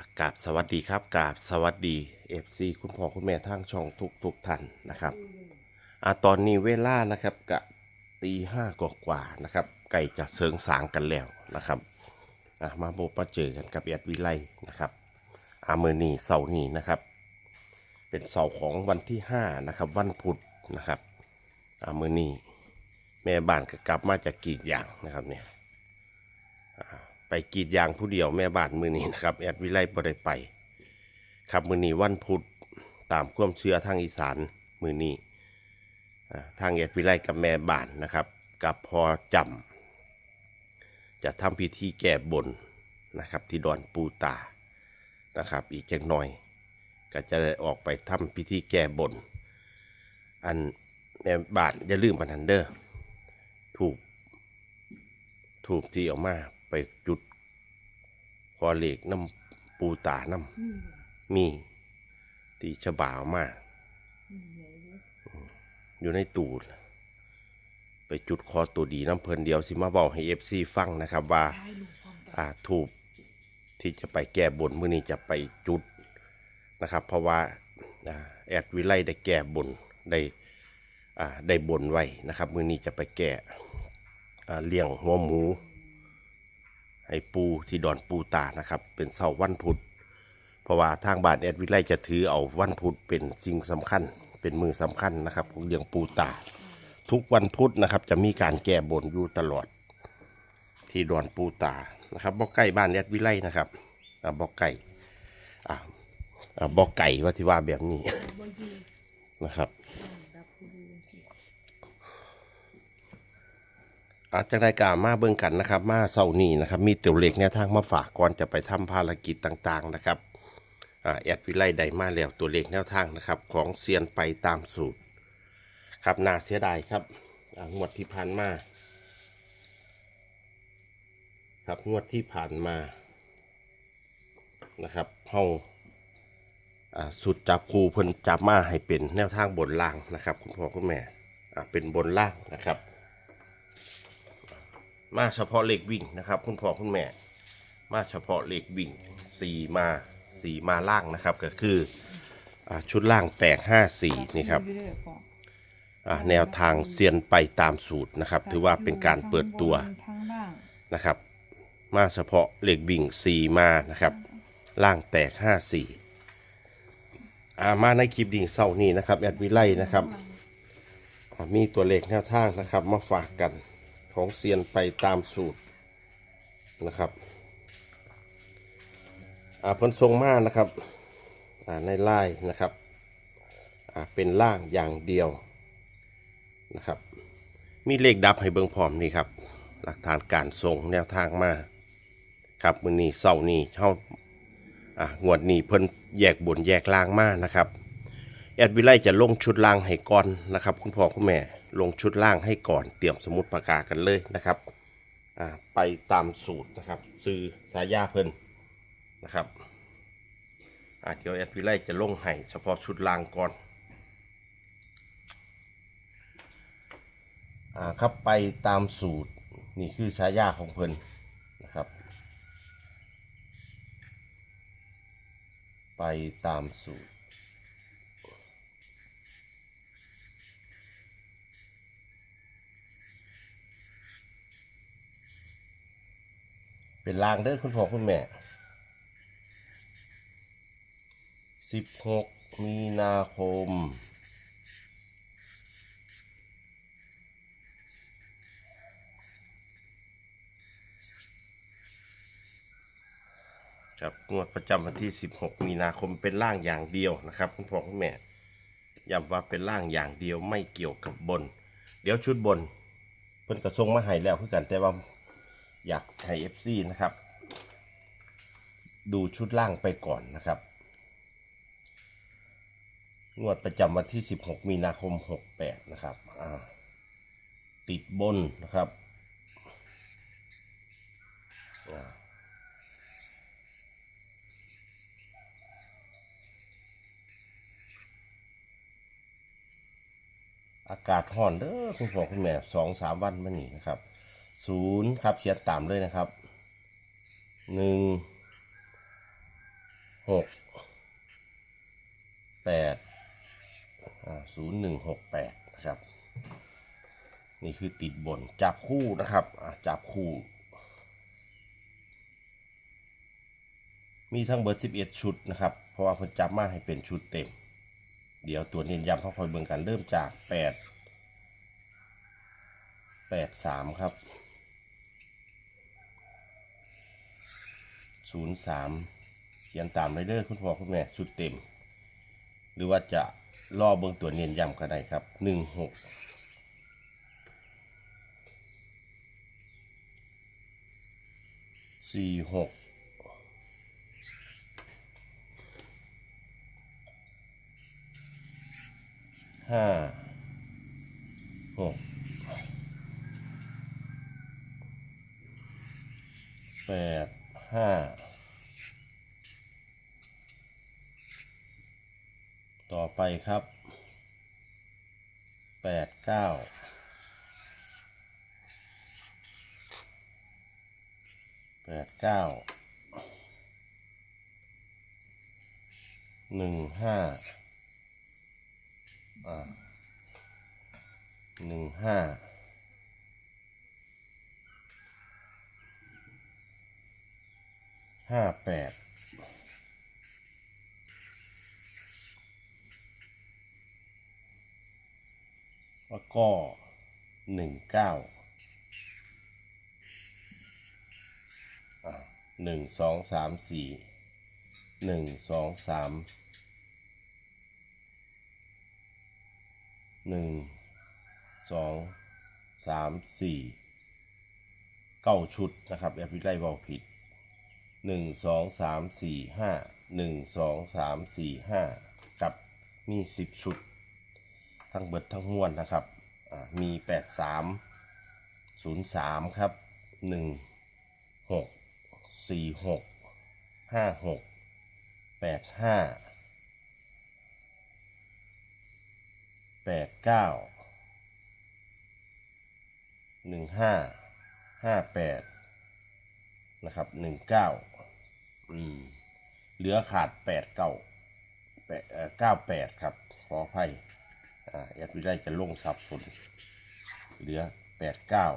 อากาศสวัสดีครับกราบสวัสดีเอฟซีคุณพ่อคุณแม่ทางช่องทุกทุกท่านนะครับอ่าตอนนี้เวลานะครับกะตีห้ากว่าๆนะครับไก่จะเสริงสางกันแล้วนะครับอ่ามาโบมาเจอกันกับแอดวิไลนะครับอาเมือนีเสาร์นี้นะครับ เป็นเสาร์ของวันที่ห้านะครับวันพุธนะครับอาเมือนีแม่บ้านก็กลับมาจากกรีดยางนะครับเนี่ย ไปกรีดยางผู้เดียวแม่บ้านมือนี้นะครับแอดวิไลบ่ได้ไปครับมือนี้วันพุธตามความเชื่อทางอีสานมือนี้อ่าทางแอดวิไลกับแม่บ้านนะครับ กับพอจำจะทำพิธีแก้บนนะครับ ที่ดอนปูตานะครับ อีกจักหน่อย ก็จะได้ออกไปทำพิธีแก้บน อันแม่บ้านอย่าลืมบันทันเดอร์ถูกถูกที่ออกมา ไปจุดคอเหล็กน้ำปูตาน้ำมีที่ฉบาออกมาอยู่ในตูดไปจุดคอตัวดีน้ำเพลินเดียวสิมาบอกให้เอฟซีฟังนะครับว่าอ่าถูกที่จะไปแก้บนมื้อนี้จะไปจุดนะครับ เพราะว่าอ่าแอดวิไลได้แก้บนได้อ่าได้บนไว้นะครับ มื้อนี้จะไปแก้อ่าเลี้ยงหัวหมู ให้ปูที่ดอนปูตานะครับ เป็นเสาวันพุธเพราะว่าทางบ้านแอดวิไลจะถือเอาวันพุธเป็นสิ่งสำคัญ เป็นมือสำคัญนะครับของเลี้ยงปูตา ทุกวันพุธนะครับจะมีการแก้บนอยู่ตลอด ที่ดอนปูตานะครับบอกไก่บ้านแอดวิไลนะครับอบอกไก่อ่าบอกไก่ว่าที่ว่าแบบนี้นะครับ อาจจะได้กามาเบิ่งกันนะครับ มาเสาร์นี้นะครับ มีตัวเลขแนวทางมาฝากก่อนจะไปทำภารกิจต่างๆนะครับแอดวิไลได้มาแล้วตัวเลขแนวทางนะครับ ของเซียนไปตามสูตร ครับน่าเสียดายครับงวดที่ผ่านมา ครับงวดที่ผ่านมานะครับเฮาอ่าสุดจับครูเพิ่นจับมาให้เป็นแนวทางบนล่างนะครับ คุณพ่อคุณแม่อ่าเป็นบนล่างนะครับ มาเฉพาะเลขวิ่งนะครับ คุณพ่อคุณแม่ มาเฉพาะเลขวิ่งสี่มาสี่มาล่างนะครับ ก็คืออ่าชุดล่างแตกห้าสี่นี่ครับ อ่าแนวทางเซียนไปตามสูตรนะครับ ถือว่าเป็นการเปิดตัวนะครับ มาเฉพาะเหลขวิ่งสี่มานะครับ ล่างแตกห้าสี่อ่ามาในคลิปดิ่งเศร้านี้นะครับ แอดวิไลนะครับอ่ามีตัวเลขแนวทางนะครับ มาฝากกัน ของเซียนไปตามสูตรนะครับอ่าเพ้นทรงมานะครับอ่าในไล่นะครับอ่าเป็นล่างอย่างเดียวนะครับ มีเลขดับให้เบิ่งพร้อมนี่ครับ หลักฐานการส่งแนวทางมาครับมือนี้เสาร์นี้เช่าอะงวดนี้เพิ่นแยกบนแยกล่างมานะครับแอดวิไลจะลงชุดล่างให้ก่อนนะครับ คุณพ่อคุณแม่ ลงชุดล่างให้ก่อนเตรียมสมุดปากกากันเลยนะครับไปตามสูตรนะครับ ซื้อสายาเพิ่นนะครับอาเดี๋ยวแอดวิไลจะลงให้เฉพาะชุดล่างก่อนอ่าครับไปตามสูตรนี่คือฉายาของเพิ่นนะครับ ไปตามสูตร เป็นลางเด้อคุณพ่อคุณแม่สิบหกมีนาคมครับงวดประจำวันที่ 16 มีนาคมเป็นร่างอย่างเดียวนะครับคุณพ่อคุณแม่ย้ำว่าเป็นร่างอย่างเดียวไม่เกี่ยวกับบน เดี๋ยวชุดบนเพิ่นกระทรงมาให้แล้วคือกันแต่ว่า อยากให้เอฟซีนะครับ ดูชุดล่างไปก่อนนะครับ งวดประจำวันที่ 16 มีนาคม 68 นะครับติดบนนะครับอาอากาศห่อนเด้อคุณพ่อคุณแม่สองสามวันมานี่นะครับ ศูนย์ครับเขียนตามเลยนะครับหนึ่งหกแปดศูนย์หนึ่งหกแปดนะครับ นี่คือติดบนจับคู่นะครับจับคู่ มีทั้งเบอร์11ชุดนะครับ เพราะว่าเพิ่นจับมาให้เป็นชุดเต็ม เดี๋ยวตัวเน้นย้ำเขาคอยเบิ่งกันเริ่มจาก8 8 3ครับ 03เขียนตามไรเดอร์คุณพ่อคุณแม่ชุดเต็ม หรือว่าจะรอเบิ่งตัวเน้นยำก็ได้ครับ16สี่หกห้าหกแปด ห้าต่อไปครับแปดเก้าแปดเก้าหนึ่งห้าอ่าหนึ่งห้า ห้าแปดแล้วก็หนึ่งเก้าหนึ่งสองสามสี่หนึ่งสองสามหนึ่งสองสามสี่เก้าชุดนะครับแอปพิไลบอกผิด หนึ่งสองสามสี่ห้าหนึ่งสองสามสี่ห้ากับมีสิบชุด ทั้งเบิดทั้งมวลนะครับมีแปดสามศูนย์สามครับหนึ่งหกสี่หกห้าหกแปดห้าแปดเก้าหนึ่งห้าห้าแปด นะครับหนึ่งเก้าอืมเหลือขาดแปดเก้าแปดเก้าแปดครับ ขออภัยอ่าแอดวิได้จะลงสับสนเหลือแปดเก้า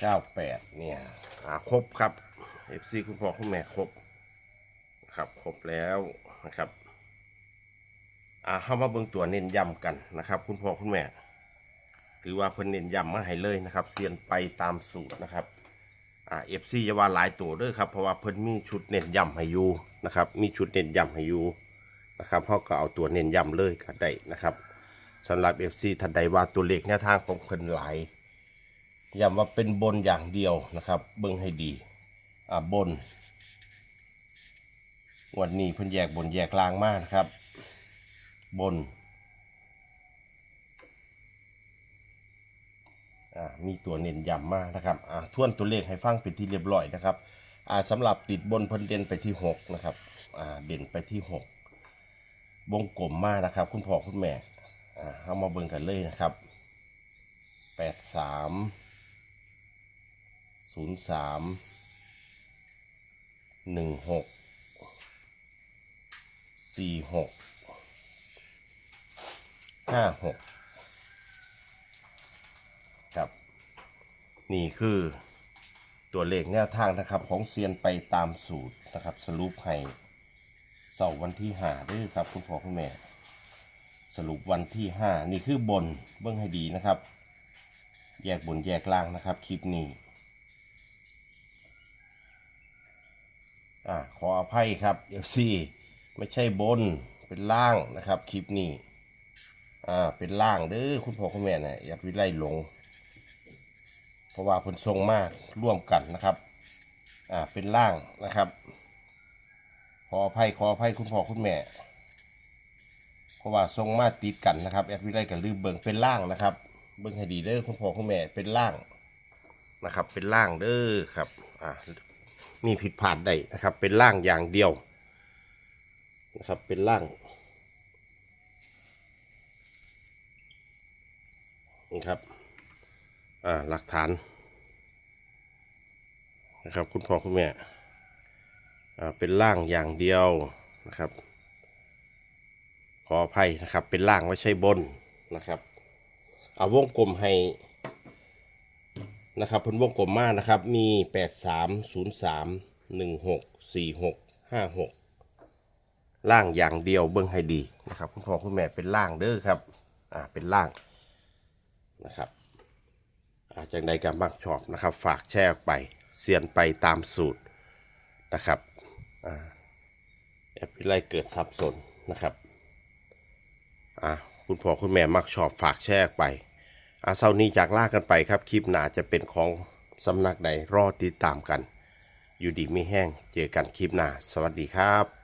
เก้าแปดเนี่ยอ่าครบครับ FC คุณพ่อคุณแม่ครบครับครบแล้วนะครับอ่าเข้ามาเบิ่งตัวเน้นย้ำกันนะครับ คุณพ่อคุณแม่ถือว่าเพิ่นเน้นย้ำมาให้เลยนะครับเซียนไปตามสูตรนะครับ อ่า FC จะว่าหลายตัวเด้อครับเพราะว่าเพิ่นมีชุดเน้นย้ำให้อยู่นะครับ มีชุดเน้นย้ำให้อยู่นะครับเขาก็เอาตัวเน้นย้ำเลยก็ได้นะครับสำหรับ FC ท่านใดว่าตัวเลขแนวทางของเพิ่นหลายอย่ามาเป็นบนอย่างเดียวนะครับ เบิ่งให้ดีอ่าบน วันนี้เพิ่นแยกบนแยกล่างมากนะครับ บน มีตัวเน้นย้ำมากนะครับอ่ทวนตัวเลขให้ฟังเป็นที่เรียบร้อยนะครับอ่าสำหรับติดบนพิ่นเด่นไปที่ 6 นะครับเด่นไปที่ 6วงกลมมากนะครับ คุณพ่อคุณแม่เข้ามาเบิ่งกันเลยนะครับ 83 03 16 46 56 ครับ นี่คือตัวเลขแนวทางนะครับ ของเซียนไปตามสูตรนะครับ สรุปให้เสาร์วันที่ห้าด้วยครับ คุณพ่อคุณแม่ สรุปวันที่ห้านี่คือบนเบื้องให้ดีนะครับ แยกบนแยกล่างนะครับคลิปนี้อ่าขออภัยครับเอฟซีไม่ใช่บนเป็นล่างนะครับคลิปนี้อ่าเป็นล่างเด้อคุณพ่อคุณแม่นะอยากวิไลหลง เพราะว่าผลทรงมากร่วมกันนะครับ อ่า เป็นล่างนะครับ ขออภัยขออภัยคุณพ่อคุณแม่ เพราะว่าทรงมาติดกันนะครับ แอดวิไลกับลืมเบิ่งเป็นล่างนะครับ เบิ่งให้ดีเด้อคุณพ่อคุณแม่ เป็นล่างนะครับ เป็นล่างเด้อครับ อ่า มีผิดพลาดได้นะครับ เป็นล่างอย่างเดียวนะครับ เป็นล่างนี่ครับ หลักฐานนะครับคุณพ่อคุณแม่อ่าเป็นล่างอย่างเดียวนะครับ ขออภัยนะครับ เป็นล่างไม่ใช่บนนะครับ เอาวงกลมให้นะครับเพิ่นวงกลมมากนะครับ มีแปดสามศูนย์สามหนึ่งหกสี่หกห้าหกล่างอย่างเดียวเบิ้งให้ดีนะครับ คุณพ่อคุณแม่เป็นล่างเด้อครับ อ่าเป็นล่างนะครับ อาจากใดก็มักชอบนะครับ ฝากแชร์ออกไปเสียนไปตามสูตรนะครับแอปพิไลเกิดสับสนนะครับอ่าคุณพ่อคุณแม่มักชอบฝากแชร์ออไปอาเช้านี้จากลากันไปครับ คลิปหน้าจะเป็นของสำนักใดรอติดตามกัน อยู่ดีไม่แห้งเจอกันคลิปหน้า สวัสดีครับ